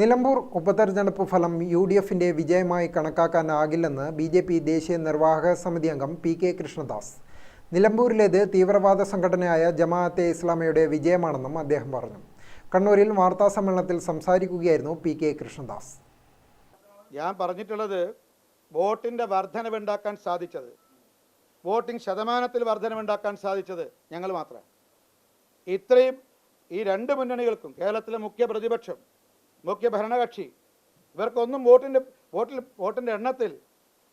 നിലമ്പൂർ ഉപതെരഞ്ഞെടുപ്പ് ഫലം U D എഫിന്റെ വിജയമായി കണക്കാക്കാനാകില്ലെന്ന് ബി ജെ പി ദേശീയ നിർവാഹക സമിതി അംഗം പി കെ കൃഷ്ണദാസ്. നിലമ്പൂരിലേത് തീവ്രവാദ സംഘടനയായ ജമാഅത്തെ ഇസ്ലാമയുടെ വിജയമാണെന്നും അദ്ദേഹം പറഞ്ഞു. കണ്ണൂരിൽ വാർത്താ സമ്മേളനത്തിൽ സംസാരിക്കുകയായിരുന്നു പി കെ കൃഷ്ണദാസ്. ഞാൻ പറഞ്ഞിട്ടുള്ളത് വോട്ടിന്റെ വർധനവുണ്ടാക്കാൻ സാധിച്ചത്. വോട്ടിംഗ് ശതമാനത്തിൽ വർധനവുണ്ടാക്കാൻ സാധിച്ചത് ഞങ്ങൾ മാത്രമാണ് ഇത്രയും ഈ രണ്ട് മുന്നണികൾക്കും കേരളത്തിലെ മുഖ്യ പ്രതിപക്ഷം മുഖ്യ ഭരണകക്ഷി. ഇവർക്കൊന്നും വോട്ടിന്റെ വോട്ടിൽ വോട്ടിന്റെ എണ്ണത്തിൽ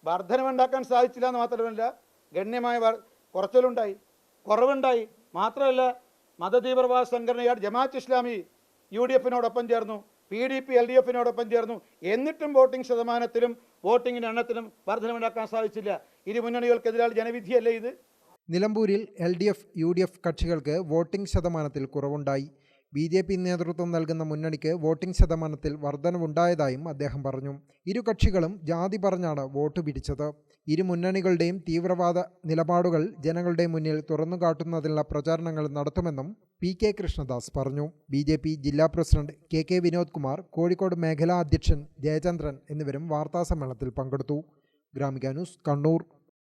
വർധനമുണ്ടാക്കാൻ സാധിച്ചില്ല എന്ന് മാത്രമല്ല ഗണ്യമായ കുറച്ചിലുണ്ടായി. കുറവുണ്ടായി. മാത്രമല്ല മതതീവ്രവാദ സംഘടനയായ ജമാഅത്ത് ഇസ്ലാമി യു ഡി എഫിനോടൊപ്പം ചേർന്നു P D P L D എഫിനോടൊപ്പം ചേർന്നു. എന്നിട്ടും വോട്ടിംഗ് ശതമാനത്തിലും വോട്ടിംഗിന്റെ എണ്ണത്തിലും വർധനമുണ്ടാക്കാൻ സാധിച്ചില്ല. ഇരു മുന്നണികൾക്കെതിരായ ജനവിധിയല്ലേ ഇത്? നിലമ്പൂരിൽ L D F U D F കക്ഷികൾക്ക് വോട്ടിംഗ് ശതമാനത്തിൽ കുറവുണ്ടായി. ബി ജെ പി നേതൃത്വം നൽകുന്ന മുന്നണിക്ക് വോട്ടിംഗ് ശതമാനത്തിൽ വർധനവുണ്ടായതായും അദ്ദേഹം പറഞ്ഞു. ഇരു കക്ഷികളും ജാതി പറഞ്ഞാണ് വോട്ട് പിടിച്ചത്. ഇരു മുന്നണികളുടെയും തീവ്രവാദ നിലപാടുകൾ ജനങ്ങളുടെ മുന്നിൽ തുറന്നുകാട്ടുന്നതിനുള്ള പ്രചാരണങ്ങൾ നടത്തുമെന്നും പി കെ കൃഷ്ണദാസ് പറഞ്ഞു. ബി ജെ പി ജില്ലാ president K K Vinod Kumar Kozhikode മേഖലാ അധ്യക്ഷൻ ജയചന്ദ്രൻ എന്നിവരും വാർത്താസമ്മേളനത്തിൽ പങ്കെടുത്തു. Gramika news Kannur.